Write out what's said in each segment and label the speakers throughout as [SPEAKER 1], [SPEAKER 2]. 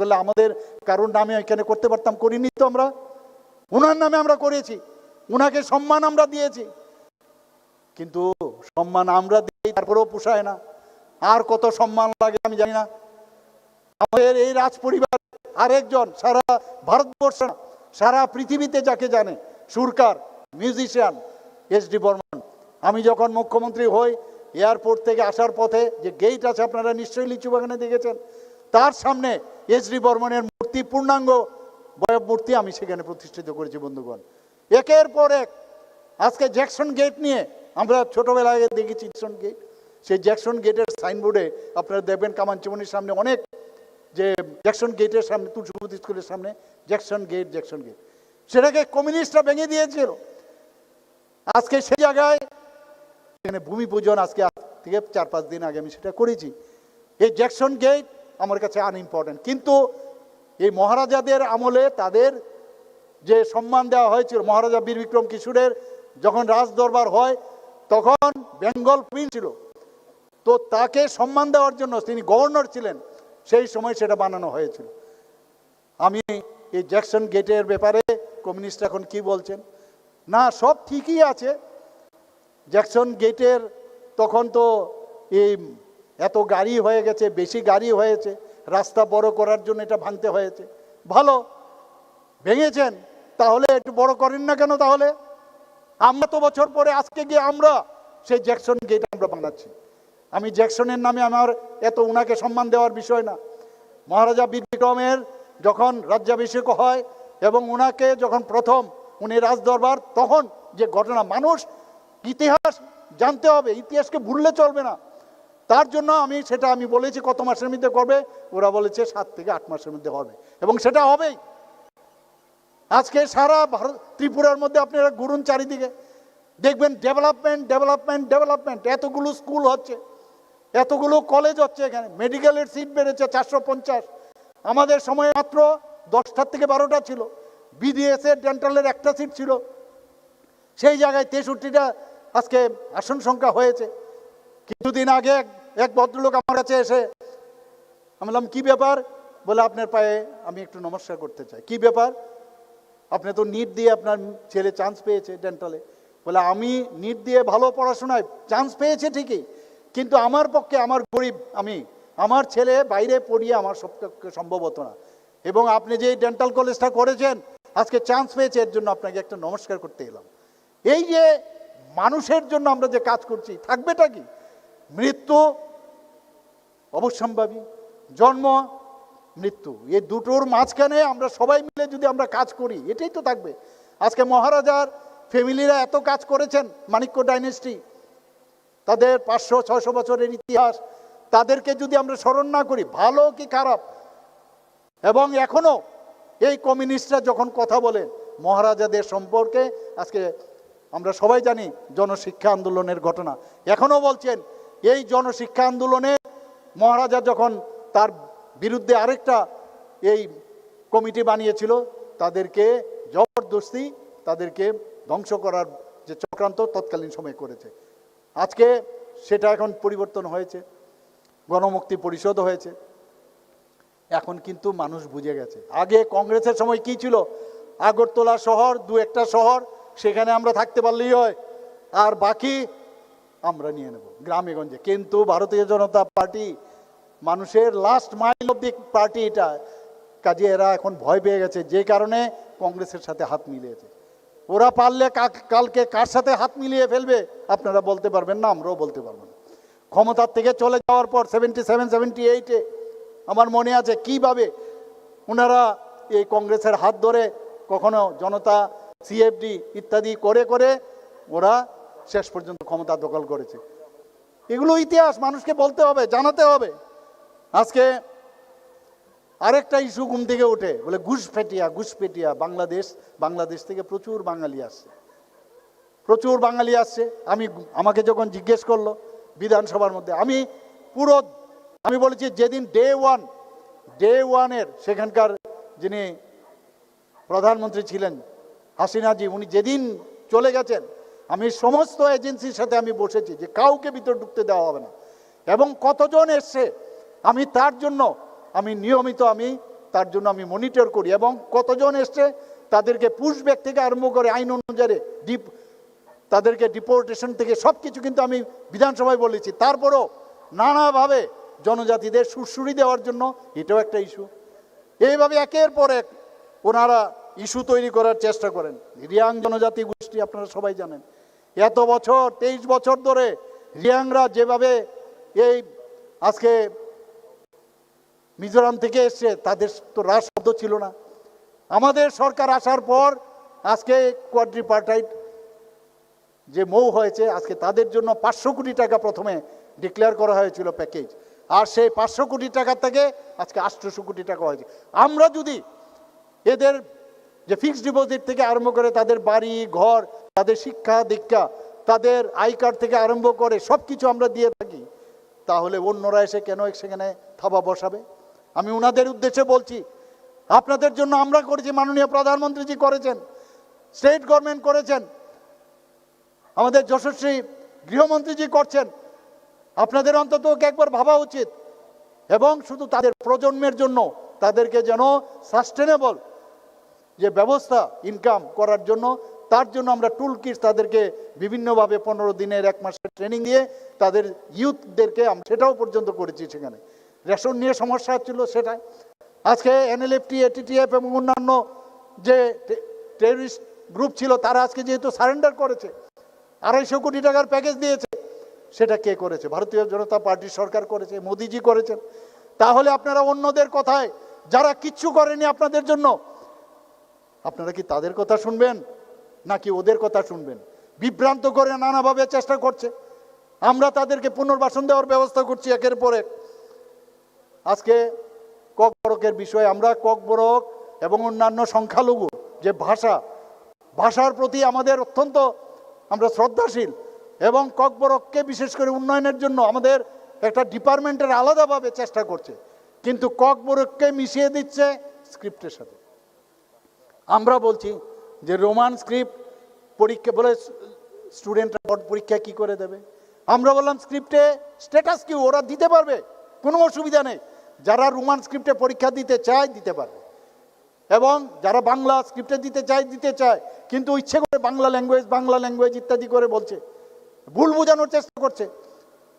[SPEAKER 1] করলে আমাদের কারোর নামে এখানে করতে পারতাম, করিনি তো আমরা। ওনার নামে আমরা করেছি ওনাকে সম্মান আমরা দিয়েছি। কিন্তু সম্মান আমরা দিই, তারপরেও পোষায় না। আর কত সম্মান লাগে আমি জানি না। আমাদের এই রাজ পরিবার আরেকজন সারা ভারতবর্ষ, সারা পৃথিবীতে যাকে জানে, সুরকার, মিউজিশিয়ান, এস ডি বর্মন। আমি যখন মুখ্যমন্ত্রী হই, এয়ারপোর্ট থেকে আসার পথে যে গেট আছে, আপনারা নিশ্চয়ই লিচু বাগানে দেখেছেন তার সামনে এস ডি বর্মনের মূর্তি, পূর্ণাঙ্গ বয়ব মূর্তি আমি সেখানে প্রতিষ্ঠিত করেছি, বন্ধুগণ। একের পর এক, আজকে জ্যাকসন গেট নিয়ে আমরা ছোটবেলায় দেখেছি জ্যাকসন গেট। সেই জ্যাকসন গেটের সাইনবোর্ডে আপনারা দেখবেন কামানচিমনির সামনে অনেক যে জ্যাকসন গেটের সামনে তুলসীপতি স্কুলের সামনে, জ্যাকসন গেট জ্যাকসন গেট। সেটাকে কমিউনিস্টরা ভেঙে দিয়েছিল। আজকে সেই জায়গায় এখানে ভূমি পূজন আজকে আজ থেকে চার পাঁচ দিন আগে আমি সেটা করেছি। এই জ্যাকসন গেট আমার কাছে আনইম্পর্টেন্ট কিন্তু এই মহারাজাদের আমলে তাদের যে সম্মান দেওয়া হয়েছিল, মহারাজা বীর বিক্রম কিশোরের যখন রাজ দরবার হয়, তখন বেঙ্গল কুইন ছিল। তো তাকে সম্মান দেওয়ার জন্য তিনি গভর্নর ছিলেন, সেই সময় সেটা বানানো হয়েছিল। আমি এই জ্যাকসন গেটের ব্যাপারে কমিউনিস্ট এখন কি বলছেন? না, সব ঠিকই আছে। জ্যাকসন গেটের তখন তো এই এত গাড়ি হয়ে গেছে, বেশি গাড়ি হয়েছে, রাস্তা বড় করার জন্য এটা ভাঙতে হয়েছে। ভালো, ভেঙেছেন, তাহলে একটু বড় করেন না কেন তাহলে? আমরা তো বছর পরে, আজকে গিয়ে আমরা সেই জ্যাকসন গেট আমরা বানাচ্ছি। আমি জ্যাকসনের নামে আমার এত উনাকে সম্মান দেওয়ার বিষয় না। মহারাজা বিক্রমের যখন রাজ্যাভিষেক হয় এবং উনাকে যখন প্রথম উনি রাজদরবার, তখন যে ঘটনা, মানুষ ইতিহাস জানতে হবে, ইতিহাসকে ভুললে চলবে না। তার জন্য আমি সেটা আমি বলেছি কত মাসের মধ্যে করবে, ওরা বলেছে সাত থেকে আট মাসের মধ্যে হবে। এবং সেটা হবেই। আজকে সারা ভারত, ত্রিপুরার মধ্যে আপনারা ঘুরুন চারিদিকে। দেখবেন ডেভেলপমেন্ট ডেভেলপমেন্ট ডেভেলপমেন্ট এতগুলো স্কুল হচ্ছে। এতগুলো কলেজ হচ্ছে এখানে। মেডিকেলের সিট বেড়েছে চারশো পঞ্চাশ। আমাদের সময় মাত্র দশটার থেকে বারোটা ছিল। বিডিএস এর ডেন্টালের একটা সিট ছিল। সেই জায়গায় তেষট্টিটা আজকে আসন সংখ্যা হয়েছে। কিছুদিন আগে এক- ভদ্রলোক আমার কাছে এসে আমি বললাম, কি ব্যাপার? বলে, আপনার পায়ে আমি একটু নমস্কার করতে চাই। কি ব্যাপার? আপনি তো নিট দিয়ে আপনার ছেলে চান্স পেয়েছে ডেন্টালে বলে, আমি নিট দিয়ে ভালো পড়াশোনায় চান্স পেয়েছে ঠিকই, কিন্তু আমার পক্ষে আমার গরিব আমি, আমার ছেলে বাইরে পড়িয়ে আমার সব পক্ষে সম্ভব হতো না। এবং আপনি যে ডেন্টাল কলেজটা করেছেন, আজকে চান্স পেয়েছে, এর জন্য আপনাকে একটা নমস্কার করতে এলাম। এই যে মানুষের জন্য আমরা যে কাজ করছি, থাকবেটা কি? মৃত্যু, অবশ্যম্ভাবী। জন্ম, মৃত্যু। এই দুটোর মাঝখানে আমরা সবাই মিলে যদি আমরা কাজ করি, এটাই তো থাকবে। আজকে মহারাজার ফ্যামিলিরা এত কাজ করেছেন, মাণিক্য ডাইনেস্টি। তাদের পাঁচশো, ছয়শো বছরের ইতিহাস। তাদেরকে যদি আমরা স্মরণ না করি, ভালো কি খারাপ? এবং এখনও এই কমিউনিস্টরা যখন কথা বলেন, মহারাজাদের সম্পর্কে, আজকে আমরা সবাই জানি জনশিক্ষা আন্দোলনের ঘটনা। এখনও বলছেন এই জনশিক্ষা আন্দোলনে মহারাজা যখন তার বিরুদ্ধে আরেকটা এই কমিটি বানিয়েছিল, তাদেরকে জবরদস্তি তাদেরকে ধ্বংস করার যে চক্রান্ত তৎকালীন সময়ে করেছে। আজকে সেটা এখন পরিবর্তন হয়েছে, গণমুক্তি পরিষদ হয়েছে। এখন কিন্তু মানুষ বুঝে গেছে। আগে কংগ্রেসের সময় কি ছিল? আগরতলা শহর, দু একটা শহর, সেখানে আমরা থাকতে পারলেই হয়। আর বাকি আমরা নিয়ে নেব। গ্রামে গঞ্জে কিন্তু ভারতীয় জনতা পার্টি মানুষের লাস্ট মাইল অব্দি পার্টি এটা। কাজে এরা এখন ভয় পেয়ে গেছে, যে কারণে কংগ্রেসের সাথে হাত মিলিয়েছে। ওরা পারলে কালকে কার সাথে হাত মিলিয়ে ফেলবে, আপনারা বলতে পারবেন না, আমরাও বলতে পারব না। ক্ষমতার থেকে চলে যাওয়ার পর সেভেন্টি সেভেন সেভেন্টি এইটে আমার মনে আছে কীভাবে ওনারা এই কংগ্রেসের হাত ধরে কখনো জনতা সিএফডি ইত্যাদি করে করে ওরা শেষ পর্যন্ত ক্ষমতা দখল করেছে। এগুলো ইতিহাস, মানুষকে বলতে হবে, জানাতে হবে। আজকে আরেকটা ইস্যু ঘুম থেকে ওঠে, বলে ঘুষপেটিয়া ঘুষপেটিয়া বাংলাদেশ বাংলাদেশ থেকে প্রচুর বাঙালি আসছে। প্রচুর বাঙালি আসছে। আমি আমাকে যখন জিজ্ঞেস করল বিধানসভার মধ্যে, আমি পুরো, আমি বলেছি যেদিন ডে ওয়ান ডে ওয়ানের সেখানকার যিনি প্রধানমন্ত্রী ছিলেন, হাসিনাজি, উনি যেদিন চলে গেছেন আমি সমস্ত এজেন্সির সাথে আমি বসেছি যে কাউকে ভিতর ঢুকতে দেওয়া হবে না। এবং কতজন এসছে, আমি তার জন্য, আমি নিয়মিত আমি তার জন্য আমি মনিটর করি এবং কতজন এসছে, তাদেরকে পুশব্যাক থেকে আরম্ভ করে আইন অনুযায়ী ডিপ তাদেরকে ডিপোর্টেশন থেকে সব কিছু কিন্তু আমি বিধানসভায় বলেছি। তারপরও নানাভাবে জনজাতিদের সুরসুরি দেওয়ার জন্য এটাও একটা ইস্যু এইভাবে একের পর এক ওনারা ইস্যু তৈরি করার চেষ্টা করেন। রিয়াং জনজাতি গোষ্ঠী আপনারা সবাই জানেন। এত বছর, তেইশ বছর ধরে রিয়াংরা যেভাবে এই আজকে মিজোরাম থেকে এসছে, তাদের তো রাস শব্দ ছিল না। আমাদের সরকার আসার পর আজকে কোয়াড্রিপার্টাইট যে মৌ হয়েছে, আজকে তাদের জন্য পাঁচশো কোটি টাকা প্রথমে ডিক্লেয়ার করা হয়েছিল প্যাকেজ আর সেই পাঁচশো কোটি টাকা থেকে আজকে আটশোশো কোটি টাকা হয়েছে। আমরা যদি এদের যে ফিক্সড ডিপোজিট থেকে আরম্ভ করে তাদের বাড়ি, ঘর তাদের শিক্ষা দীক্ষা, তাদের আই কার্ড থেকে আরম্ভ করে সব কিছু আমরা দিয়ে থাকি। তাহলে অন্যরা এসে কেন সেখানে থাবা বসাবে? আমি ওনাদের উদ্দেশ্যে বলছি, আপনাদের জন্য আমরা করেছি, মাননীয় প্রধানমন্ত্রীজি করেছেন, স্টেট গভর্নমেন্ট করেছেন, আমাদের যশস্বী গৃহমন্ত্রীজি করছেন। আপনাদের অন্তত একবার ভাবা উচিত এবং শুধু তাদের প্রজন্মের জন্য তাদেরকে যেন সাস্টেনেবল যে ব্যবস্থা ইনকাম করার জন্য তার জন্য আমরা টুল কিটস তাদেরকে বিভিন্নভাবে পনেরো দিনের, এক মাসের ট্রেনিং দিয়ে তাদের ইউথদেরকে সেটাও পর্যন্ত করেছি সেখানে। রেশন নিয়ে সমস্যা ছিল সেটাই। আজকে এনএলএফটি এটিটিএফ এবং অন্যান্য যে টেরিস্ট গ্রুপ ছিল, তারা আজকে যেহেতু সারেন্ডার করেছে, আড়াইশো কোটি টাকার প্যাকেজ দিয়েছে, সেটা কে করেছে? ভারতীয় জনতা পার্টির সরকার করেছে, মোদিজি করেছেন। তাহলে আপনারা অন্যদের কথায়, যারা কিচ্ছু করেনি আপনাদের জন্য, আপনারা কি তাদের কথা শুনবেন? নাকি ওদের কথা শুনবেন? বিভ্রান্ত করে নানাভাবে চেষ্টা করছে। আমরা তাদেরকে পুনর্বাসন দেওয়ার ব্যবস্থা করছি একের পর এক। আজকে ককবরকের বিষয়ে আমরা ককবরক এবং অন্যান্য সংখ্যালঘু যে ভাষা, ভাষার প্রতি আমাদের অত্যন্ত আমরা শ্রদ্ধাশীল এবং ককবরককে বিশেষ করে উন্নয়নের জন্য আমাদের একটা ডিপার্টমেন্টের আলাদাভাবে চেষ্টা করছে। কিন্তু ককবরককে মিশিয়ে দিচ্ছে স্ক্রিপ্টের সাথে। আমরা বলছি যে রোমান স্ক্রিপ্ট পরীক্ষা বলে স্টুডেন্টরা বোর্ড পরীক্ষা কি করে দেবে? আমরা বললাম, স্ক্রিপ্টে স্ট্যাটাস কি? ওরা দিতে পারবে? কোনো অসুবিধা নেই। যারা রোমান স্ক্রিপ্টে পরীক্ষা দিতে চায়, দিতে পারবে। এবং যারা বাংলা স্ক্রিপ্টে দিতে চায় দিতে চায়। কিন্তু ইচ্ছে করে বাংলা ল্যাঙ্গুয়েজ বাংলা ল্যাঙ্গুয়েজ ইত্যাদি করে বলছে। ভুল বোঝানোর চেষ্টা করছে।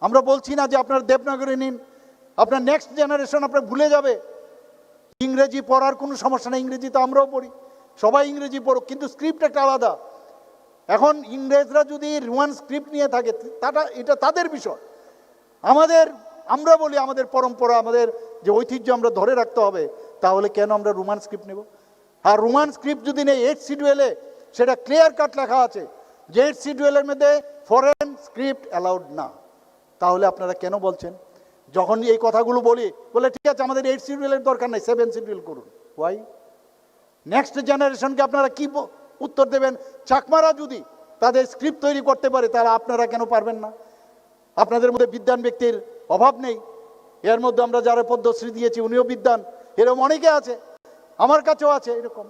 [SPEAKER 1] আমরা বলছি না যে আপনার দেবনাগরী নিন। আপনার নেক্সট জেনারেশন আপনার ভুলে যাবে। ইংরেজি পড়ার কোনো সমস্যা নেই। ইংরেজি তো আমরাও পড়ি। সবাই ইংরেজি পড়ুক, কিন্তু স্ক্রিপ্ট একটা আলাদা। এখন ইংরেজরা যদি রোমান স্ক্রিপ্ট নিয়ে থাকে তাটা এটা তাদের বিষয়। আমাদের, আমরা বলি আমাদের পরম্পরা, আমাদের যে ঐতিহ্য আমরা ধরে রাখতে হবে, তাহলে কেন আমরা রোমান স্ক্রিপ্ট নেব? আর রোমান স্ক্রিপ্ট যদি নেই এইট শিডিউলে সেটা ক্লিয়ার কাট লেখা আছে, যে এইট শিডিউলের মধ্যে ফরেন স্ক্রিপ্ট অ্যালাউড না। তাহলে আপনারা কেন বলছেন? যখন এই কথাগুলো বলি, বলে ঠিক আছে, আমাদের এইট শিডিউলের দরকার নেই সেভেন শিডিউল করুন। ওয়াই নেক্সট জেনারেশনকে আপনারা কি উত্তর দেবেন? চাকমারা যদি তাদের স্ক্রিপ্ট তৈরি করতে পারে, তাহলে আপনারা কেন পারবেন না? আপনাদের মধ্যে বিদ্যান ব্যক্তির অভাব নেই। এর মধ্যে আমরা যারা পদ্মশ্রী দিয়েছি, উনিও বিদ্যান এরকম অনেকে আছে, আমার কাছেও আছে এরকম।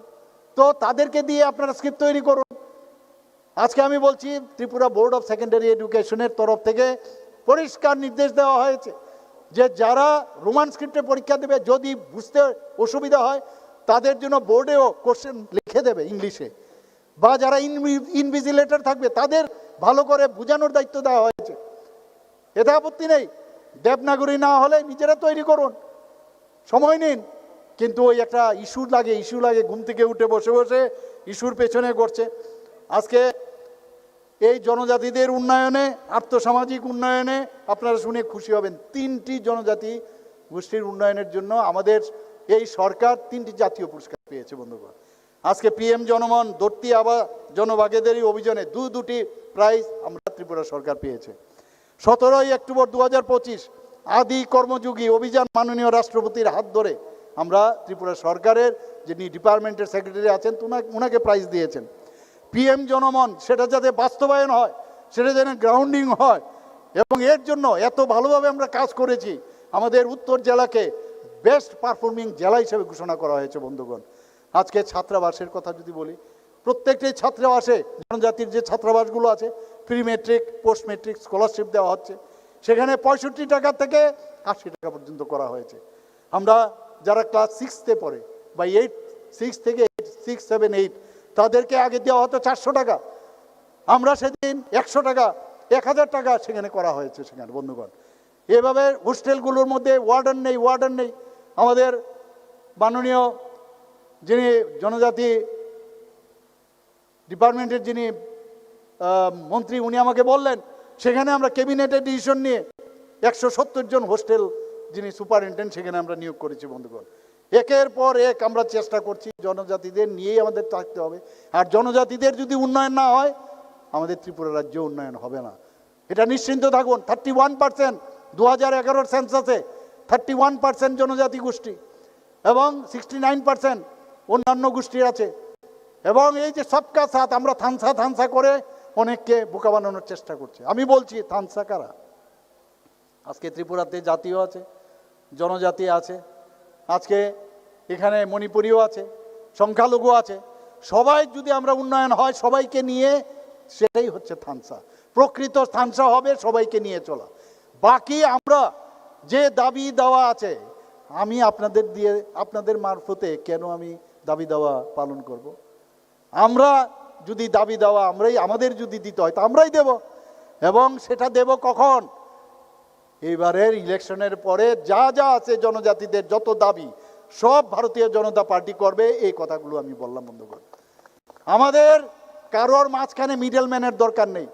[SPEAKER 1] তো তাদেরকে দিয়ে আপনারা স্ক্রিপ্ট তৈরি করুন। আজকে আমি বলছি, ত্রিপুরা বোর্ড অফ সেকেন্ডারি এডুকেশনের তরফ থেকে পরিষ্কার নির্দেশ দেওয়া হয়েছে যে যারা রোমান স্ক্রিপ্টে পরীক্ষা দেবে, যদি বুঝতে অসুবিধা হয় তাদের জন্য বোর্ডেও কোশ্চেন লিখে দেবে ইংলিশে বা যারা ইনভিজিলেটর থাকবে, তাদের ভালো করে বোঝানোর দায়িত্ব দেওয়া হয়েছে। এতে আপত্তি নেই। দেবনাগরী না হলে নিজেরা তৈরি করুন। সময় নিন। কিন্তু ওই একটা ইস্যু লাগে ইস্যু লাগে, ঘুম থেকে উঠে বসে বসে ইস্যুর পেছনে করছে আজকে এই জনজাতিদের উন্নয়নে, আর্থসামাজিক উন্নয়নে আপনারা শুনে খুশি হবেন। তিনটি জনজাতি গোষ্ঠীর উন্নয়নের জন্য আমাদের এই সরকার তিনটি জাতীয় পুরস্কার পেয়েছে, বন্ধুগণ। আজকে পিএম জনমন দর্তি আবার জনভাগেদেরই অভিযানে দু দুটি প্রাইজ আমরা ত্রিপুরা সরকার পেয়েছে। সতেরোই অক্টোবর দু হাজার পঁচিশ, আদি কর্মযোগী অভিযান মাননীয় রাষ্ট্রপতির হাত ধরে আমরা ত্রিপুরা সরকারের যিনি ডিপার্টমেন্টের সেক্রেটারি আছেন উনাকে প্রাইজ দিয়েছেন। পিএম জনমন, সেটা যাতে বাস্তবায়ন হয়, সেটা যেন গ্রাউন্ডিং হয়, এবং এর জন্য এত ভালোভাবে আমরা কাজ করেছি, আমাদের উত্তর জেলাকে বেস্ট পারফর্মিং জেলা হিসেবে ঘোষণা করা হয়েছে বন্ধুগণ। আজকে ছাত্রাবাসের কথা যদি বলি, প্রত্যেকটি ছাত্রাবাসে জনজাতির যে ছাত্রাবাসগুলো আছে pre matric post matric scholarship দেওয়া হচ্ছে, সেখানে পঁয়ষট্টি টাকা থেকে আশি টাকা পর্যন্ত করা হয়েছে। আমরা যারা ক্লাস সিক্সতে পড়ে বা এইট, সিক্স থেকে এইট, সিক্স, সেভেন, এইট, তাদেরকে আগে দেওয়া হতো চারশো টাকা। আমরা সেদিন একশো টাকা, এক হাজার টাকা সেখানে করা হয়েছে সেখানে বন্ধুগণ। এভাবে হোস্টেলগুলোর মধ্যে ওয়ার্ডেন নেই ওয়ার্ডেন নেই আমাদের মাননীয় যিনি জনজাতি ডিপার্টমেন্টের যিনি মন্ত্রী, উনি আমাকে বললেন, সেখানে আমরা ক্যাবিনেটের ডিসিশন নিয়ে একশো সত্তর জন হোস্টেল যিনি সুপারিনটেন্ডেন্ট, সেখানে আমরা নিয়োগ করেছি, বন্ধুগণ। একের পর এক আমরা চেষ্টা করছি জনজাতিদের নিয়েই আমাদের থাকতে হবে। আর জনজাতিদের যদি উন্নয়ন না হয়, আমাদের ত্রিপুরা রাজ্য উন্নয়ন হবে না। এটা নিশ্চিন্ত থাকুন থার্টি ওয়ান পার্সেন্ট দু হাজার এগারোর সেন্সাসে থার্টি ওয়ান পার্সেন্ট জনজাতি গোষ্ঠী এবং সিক্সটি নাইন পার্সেন্ট অন্যান্য গোষ্ঠীর আছে। এবং এই যে সবকা সাথ, আমরা থানসা থানসা করে অনেককে বোকা বানানোর চেষ্টা করছি। আমি বলছি, থানসা কারা? আজকে ত্রিপুরাতে জাতীয় আছে, জনজাতি আছে, আজকে এখানে মণিপুরীও আছে, সংখ্যালঘু আছে। সবাই যদি আমরা উন্নয়ন হয়, সবাইকে নিয়ে সেটাই হচ্ছে থানসা। প্রকৃত থানসা হবে, সবাইকে নিয়ে চলা। বাকি আমরা যে দাবি দেওয়া আছে, আমি আপনাদের দিয়ে, আপনাদের মারফতে কেন আমি দাবি দেওয়া পালন করব। আমরা যদি দাবি দেওয়া আমরাই, আমাদের যদি দিতে হয়, তা আমরাই দেব। এবং সেটা দেব কখন? এইবারের ইলেকশনের পরে যা যা আছে জনজাতিদের যত দাবি, সব ভারতীয় জনতা পার্টি করবে, এই কথাগুলো আমি বললাম বন্ধ বন্ধুগণ। আমাদের কারোর মাঝখানে মিডলম্যানের দরকার নেই।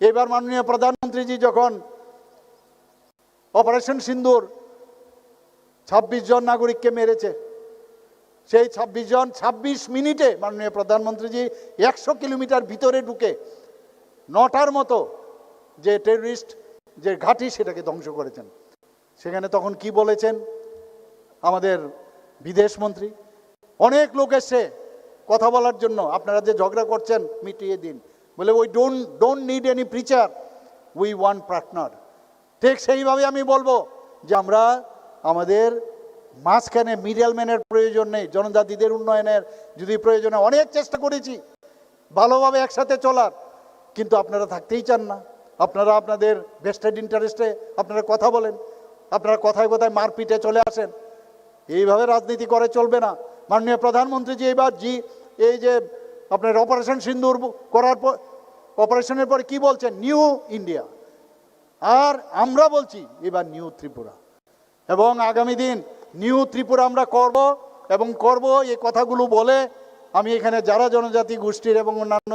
[SPEAKER 1] এবার মাননীয় প্রধানমন্ত্রীজি যখন অপারেশন সিন্দুর। ছাব্বিশ জন নাগরিককে মেরেছে। সেই ছাব্বিশ জন ছাব্বিশ মিনিটে মাননীয় প্রধানমন্ত্রীজি একশো কিলোমিটার ভিতরে ঢুকে নটার মতো যে টেররিস্ট, যে ঘাঁটি সেটাকে ধ্বংস করেছেন। সেখানে তখন কি বলেছেন আমাদের বিদেশ মন্ত্রী? অনেক লোক এসছে কথা বলার জন্য, আপনারা যে ঝগড়া করছেন মিটিয়ে দিন। বলে, ওই don't don't need any preacher we one partner ঠিক সেইভাবে আমি বলব যে আমরা আমাদের মাঝখানে মিডিয়ালম্যানের প্রয়োজন নেই, জনজাতিদের উন্নয়নের যদি প্রয়োজনে অনেক চেষ্টা করেছি, ভালোভাবে একসাথে চলার, কিন্তু আপনারা থাকতেই চান না। আপনারা আপনাদের বেস্টেড ইন্টারেস্টে আপনারা কথা বলেন, আপনারা কথায় কথায় মারপিটে চলে আসেন। এইভাবে রাজনীতি করে চলবে না। মাননীয় প্রধানমন্ত্রী যে এবার জি, এই যে আপনার অপারেশন সিন্দুর করার পর অপারেশনের পরে কি বলছেন? নিউ ইন্ডিয়া আর আমরা বলছি, এবার নিউ ত্রিপুরা। এবং আগামী দিন নিউ ত্রিপুরা আমরা করব এবং করব এই কথাগুলো বলে আমি এখানে যারা জনজাতি গোষ্ঠীর এবং অন্যান্য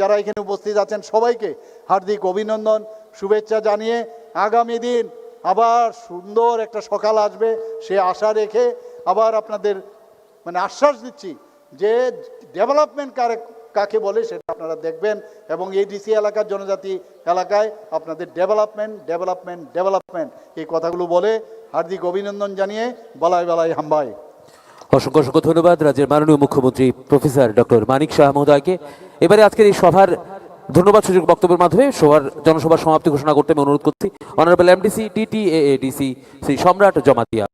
[SPEAKER 1] যারা এখানে উপস্থিত আছেন সবাইকে হার্দিক অভিনন্দন, শুভেচ্ছা জানিয়ে আগামী দিন আবার সুন্দর একটা সকাল আসবে, সে আশা রেখে আবার আপনাদের মানে আশ্বাস দিচ্ছি যে ডেভেলপমেন্ট কারে কাকে বলে সেটা আপনারা দেখবেন এবং এই ডিসি এলাকার জনজাতি এলাকায় আপনাদের ডেভেলপমেন্ট ডেভেলপমেন্ট ডেভেলপমেন্ট এই কথাগুলো বলে হার্দিক অভিনন্দন জানিয়ে বলাই বলাই হাম্বাই
[SPEAKER 2] অসংখ্য অসংখ্য ধন্যবাদ রাজ্যের মাননীয় মুখ্যমন্ত্রী প্রফেসর ডক্টর মানিক শাহ মহোদয়কে। এবারে আজকের এই সভার ধন্যবাদ সূচক বক্তব্যের মাধ্যমে সভার জনসভার সমাপ্তি ঘোষণা করতে আমি অনুরোধ করছি। Honourable MDC TTADC Shri Samrat Jamatia.